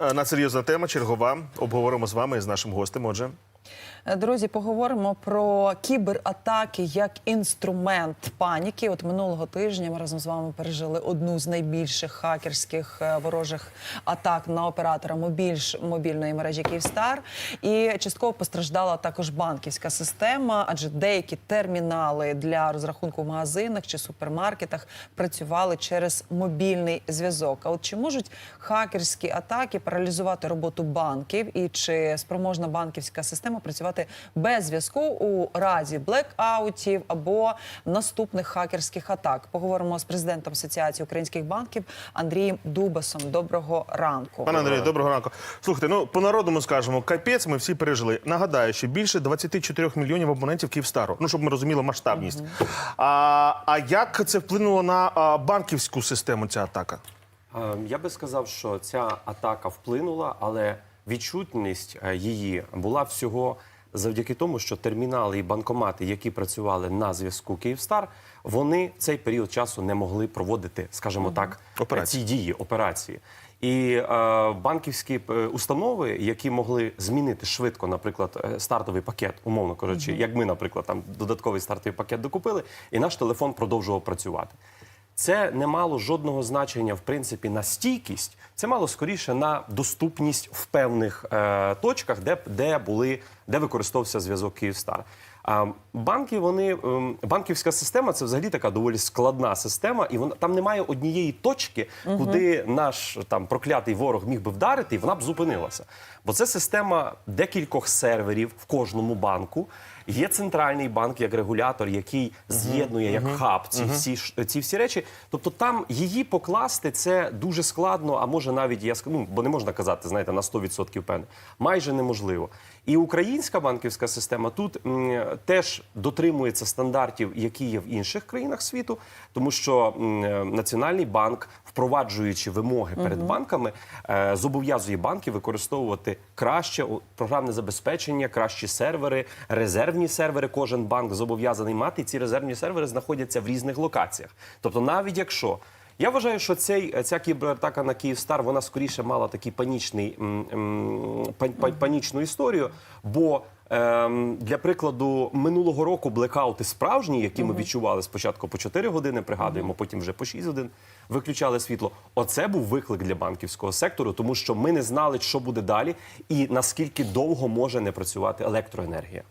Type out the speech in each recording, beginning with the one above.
Е, Надсерйозна тема, чергова. Обговоримо з вами і з нашим гостем. Отже, Друзі, поговоримо про кібератаки як інструмент паніки. От минулого тижня ми разом з вами пережили одну з найбільших хакерських е, ворожих атак на оператора мобільш, мобільної мережі Київстар. І частково постраждала також банківська система, адже деякі термінали для розрахунку в магазинах чи супермаркетах працювали через мобільний зв'язок. А от чи можуть хакерські атаки паралізувати роботу банків, і чи спроможна банківська система працювати без зв'язку у разі блекаутів або наступних хакерських атак? Поговоримо з президентом Асоціації українських банків Андрієм Дубасом. Доброго ранку. пане Андрію, доброго ранку. Слухайте, ну по народному скажемо, капець ми всі пережили. Нагадаю, що більше 24 мільйонів абонентів Київстару. Ну щоб ми розуміли масштабність. А, а як це вплинуло на а, банківську систему? Ця атака? Я би сказав, що ця атака вплинула, але відчутність е, її була всього завдяки тому, що термінали і банкомати, які працювали на зв'язку Київстар, вони цей період часу не могли проводити, скажімо так, Операції. ці дії, операції. І е, банківські е, установи, які могли змінити швидко, наприклад, е, стартовий пакет, умовно кажучи, як ми, наприклад, там додатковий стартовий пакет докупили, і наш телефон продовжував працювати. Це не мало жодного значення, в принципі, на стійкість. Це мало скоріше на доступність в певних е, точках, де, де були, де використовувався зв'язок Київстар. А банки, вони ем, банківська система це взагалі така доволі складна система, і вона там немає однієї точки, куди наш там проклятий ворог міг би вдарити, і вона б зупинилася. Бо це система декількох серверів в кожному банку. Є центральний банк як регулятор, який з'єднує як хаб ці всі ці всі речі. Тобто там її покласти це дуже складно, а може навіть я ну, бо не можна казати, знаєте, на 100% певне, майже неможливо. І українська банківська система тут м, теж дотримується стандартів, які є в інших країнах світу, тому що м, Національний банк, впроваджуючи вимоги перед банками, е, зобов'язує банки використовувати краще програмне забезпечення, кращі сервери, резервні сервери. Кожен банк зобов'язаний мати. І ці резервні сервери знаходяться в різних локаціях. Тобто, навіть якщо я вважаю, що цей ця кібератака на Київстар вона скоріше мала такий панічний м, м, пан- пан- панічну історію. Бо ем, для прикладу минулого року блекаути справжні, які ми відчували спочатку по 4 години, пригадуємо, потім вже по 6 годин виключали світло. Оце був виклик для банківського сектору, тому що ми не знали, що буде далі, і наскільки довго може не працювати електроенергія.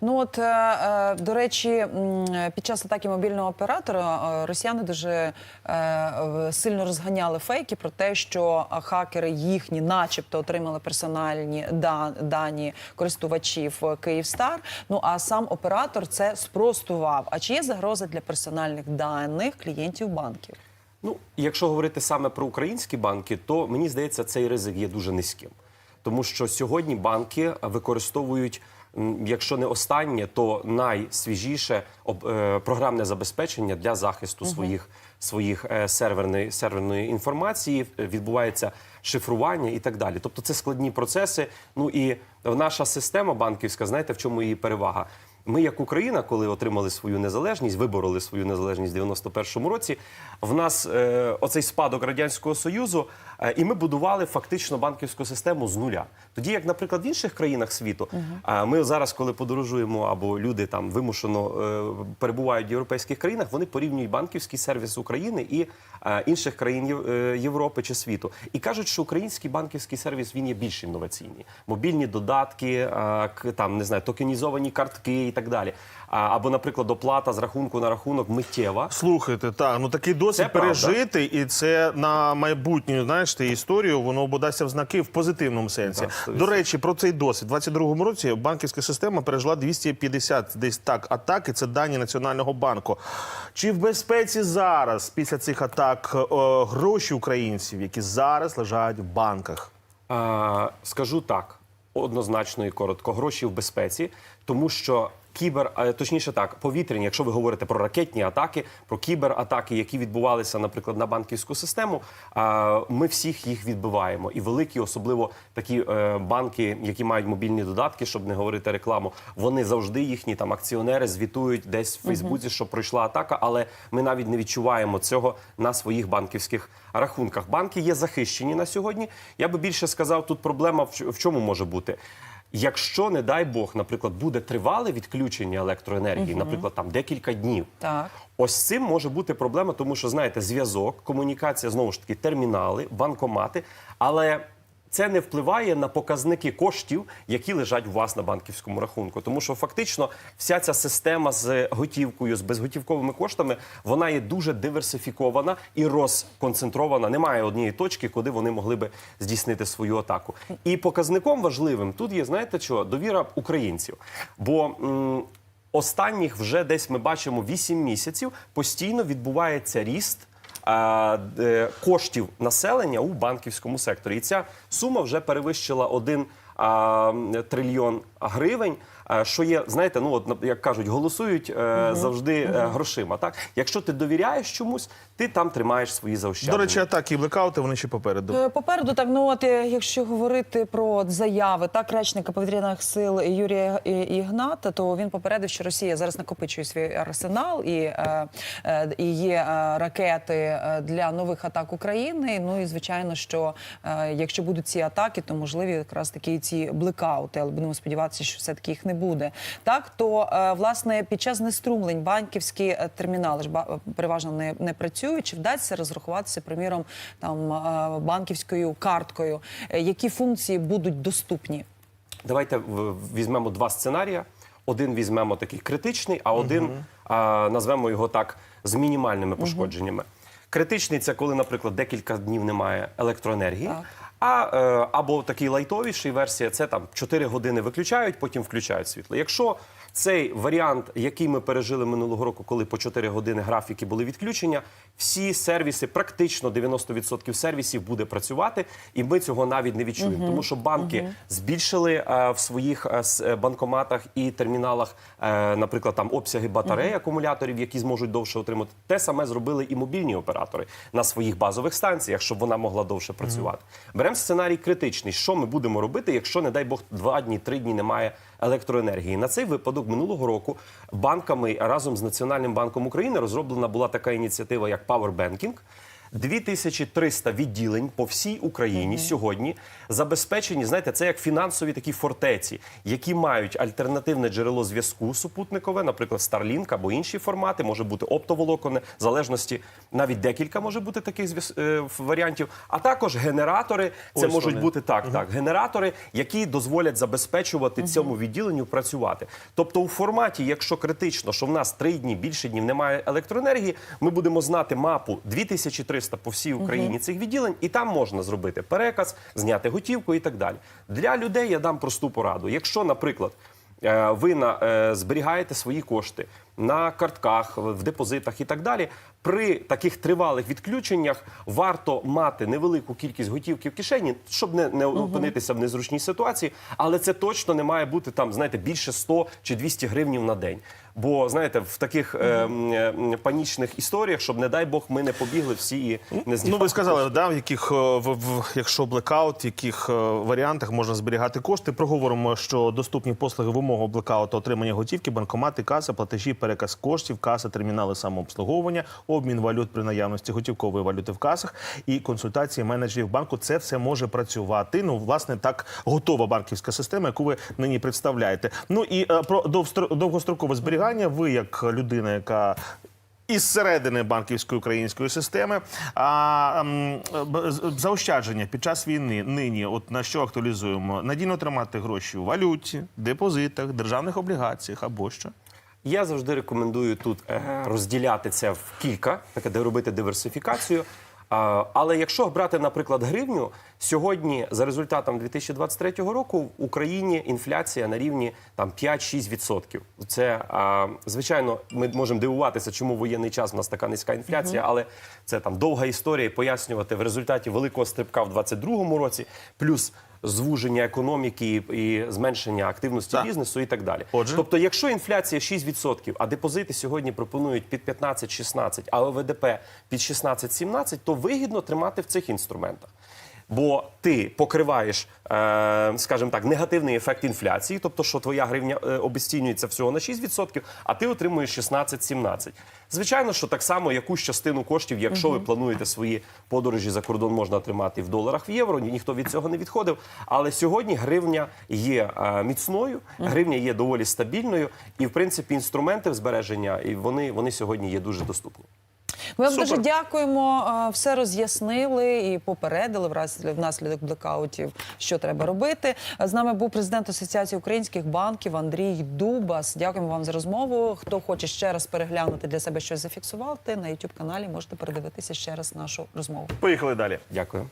Ну от е, е, до речі, під час атаки мобільного оператора е, росіяни дуже сильно розганяли фейки про те, що хакери їхні, начебто, отримали персональні да- дані користувачів Київстар. Ну а сам оператор це спростував. А чи є загроза для персональних даних клієнтів банків? Ну, якщо говорити саме про українські банки, то мені здається, цей ризик є дуже низьким. Тому що сьогодні банки використовують, якщо не останнє, то найсвіжіше е, програмне забезпечення для захисту своїх, своїх е, серверної, серверної інформації, е, відбувається шифрування і так далі. Тобто це складні процеси. Ну і наша система банківська, знаєте, в чому її перевага? Ми, як Україна, коли отримали свою незалежність, вибороли свою незалежність в 91-му році. В нас е, оцей спадок радянського союзу, е, і ми будували фактично банківську систему з нуля. Тоді, як, наприклад, в інших країнах світу, е, ми зараз, коли подорожуємо або люди там вимушено е, перебувають в європейських країнах, вони порівнюють банківський сервіс України і е, інших країн е, Європи чи світу, і кажуть, що український банківський сервіс він є більш інноваційний. Мобільні додатки, е, там не знаю, токенізовані картки так далі. А, Або, наприклад, оплата з рахунку на рахунок миттєва. Слухайте, так, ну такий досвід пережити, і це на майбутню, знаєш, ти історію, воно бодасться в знаки в позитивному сенсі. Так, До речі, про цей досвід. У 22-му році банківська система пережила 250 десь так атаки. Це дані Національного банку. Чи в безпеці зараз, після цих атак, е, гроші українців, які зараз лежать в банках? А, скажу так, однозначно і коротко, гроші в безпеці, тому що кібер, точніше так, повітряні, якщо ви говорите про ракетні атаки, про кібератаки, які відбувалися, наприклад, на банківську систему, ми всіх їх відбиваємо. І великі, особливо такі е, банки, які мають мобільні додатки, щоб не говорити рекламу, вони завжди їхні там акціонери звітують десь в Фейсбуці, що пройшла атака, але ми навіть не відчуваємо цього на своїх банківських рахунках. Банки є захищені на сьогодні. Я би більше сказав, тут проблема в чому може бути. Якщо, не дай Бог, наприклад, буде тривале відключення електроенергії, наприклад, там декілька днів, Так. ось цим може бути проблема, тому що знаєте, зв'язок, комунікація знову ж таки, термінали, банкомати, але. Це не впливає на показники коштів, які лежать у вас на банківському рахунку, тому що фактично вся ця система з готівкою, з безготівковими коштами, вона є дуже диверсифікована і розконцентрована. Немає однієї точки, куди вони могли би здійснити свою атаку. І показником важливим тут є, знаєте що, довіра українців. Бо останніх вже десь ми бачимо 8 місяців постійно відбувається ріст. Е, Коштів населення у банківському секторі, і ця сума вже перевищила 1 трильйон гривень. А, Що є, знаєте, ну от як кажуть, голосують е, завжди е, грошима. Так, якщо ти довіряєш чомусь, ти там тримаєш свої заощадження. До речі, атаки і блекаути вони ще попереду. Е, Попереду, так ну от е, якщо говорити про заяви так речника повітряних сил Юрія І- Ігната, то він попередив, що Росія зараз накопичує свій арсенал і, е, е, і є е, ракети е, для нових атак України. Ну і звичайно, що е, якщо будуть ці атаки, то можливі якраз такі ці блекаути, але будемо сподіватися, що все таки їх не буде. Так то е, власне під час знеструмлень банківські е, термінали ж ба- переважно не, не працюють. Чи вдасться розрахуватися, приміром, там е, банківською карткою? Е, Які функції будуть доступні? Давайте візьмемо два сценарії. Один візьмемо такий критичний, а один а, назвемо його так з мінімальними пошкодженнями. Критичний це коли, наприклад, декілька днів немає електроенергії. Так. А е, або такий лайтовіший версія це там 4 години виключають, потім включають світло. Якщо цей варіант, який ми пережили минулого року, коли по 4 години графіки були відключення, всі сервіси, практично 90% сервісів буде працювати, і ми цього навіть не відчуємо, тому що банки збільшили е, в своїх е, е, банкоматах і терміналах, е, наприклад, там обсяги батарей акумуляторів, які зможуть довше отримати. Те саме зробили і мобільні оператори на своїх базових станціях, щоб вона могла довше працювати. Беремо сценарій критичний. Що ми будемо робити, якщо, не дай Бог, два дні, три дні немає електроенергії? На цей випадок минулого року банками разом з Національним банком України розроблена була така ініціатива, як Powerbanking. 2300 відділень по всій Україні сьогодні забезпечені. Знаєте, це як фінансові такі фортеці, які мають альтернативне джерело зв'язку супутникове, наприклад, Starlink або інші формати, може бути оптоволоконе, в залежності навіть декілька може бути таких е, варіантів. А також генератори. Це Ось можуть вони. бути так, так, генератори, які дозволять забезпечувати цьому відділенню працювати. Тобто, у форматі, якщо критично, що в нас три дні більше днів немає електроенергії, ми будемо знати мапу 2300 по всій Україні цих відділень, і там можна зробити переказ, зняти готівку і так далі. Для людей я дам просту пораду. Якщо, наприклад, е, ви на, е, зберігаєте свої кошти на картках, в депозитах і так далі. При таких тривалих відключеннях варто мати невелику кількість готівки в кишені, щоб не, не опинитися в незручній ситуації, але це точно не має бути там, знаєте, більше 100 чи 200 гривнів на день. Бо знаєте, в таких е, е, панічних історіях, щоб не дай Бог, ми не побігли всі і не Ну, ви сказали, да, в яких, е, в, в, якщо блекаут, в яких е, варіантах можна зберігати кошти. Проговоримо, що доступні послуги вимогу блекауту, отримання готівки, банкомати, каса, платежі, переказ коштів, каса, термінали самообслуговування, обмін валют при наявності готівкової валюти в касах і консультації менеджерів банку. Це все може працювати. Ну, власне, так готова банківська система, яку ви нині представляєте. Ну і про довгострокове зберігання. Ви, як людина, яка із середини банківської української системи. А ем, заощадження під час війни нині, от на що актуалізуємо? Надійно тримати гроші у валюті, депозитах, державних облігаціях або що. Я завжди рекомендую тут е, розділяти це в кілька, таке де робити диверсифікацію. Але якщо брати, наприклад, гривню, сьогодні за результатом 2023 року в Україні інфляція на рівні там 5-6%. Це а, звичайно, ми можемо дивуватися, чому в воєнний час в нас така низька інфляція, але це там довга історія і пояснювати в результаті великого стрибка в 2022 році, плюс звуження економіки і зменшення активності Так. бізнесу і так далі. Отже? Тобто, якщо інфляція 6%, а депозити сьогодні пропонують під 15-16, а ОВДП під 16-17, то вигідно тримати в цих інструментах. Бо ти покриваєш, е, скажімо так, негативний ефект інфляції, тобто, що твоя гривня е, обесцінюється всього на 6%, а ти отримуєш 16-17. Звичайно, що так само якусь частину коштів, якщо ви плануєте свої подорожі за кордон, можна тримати в доларах в євро. Ні- Ніхто від цього не відходив. Але сьогодні гривня є е, міцною, гривня є доволі стабільною, і в принципі інструменти збереження і вони, вони сьогодні є дуже доступні. Ми вам Супер. дуже дякуємо. Все роз'яснили і попередили враз- внаслідок блекаутів, що треба робити. З нами був президент Асоціації українських банків Андрій Дубас. Дякуємо вам за розмову. Хто хоче ще раз переглянути для себе щось зафіксувати на youtube каналі, можете передивитися ще раз нашу розмову. Поїхали далі. Дякую.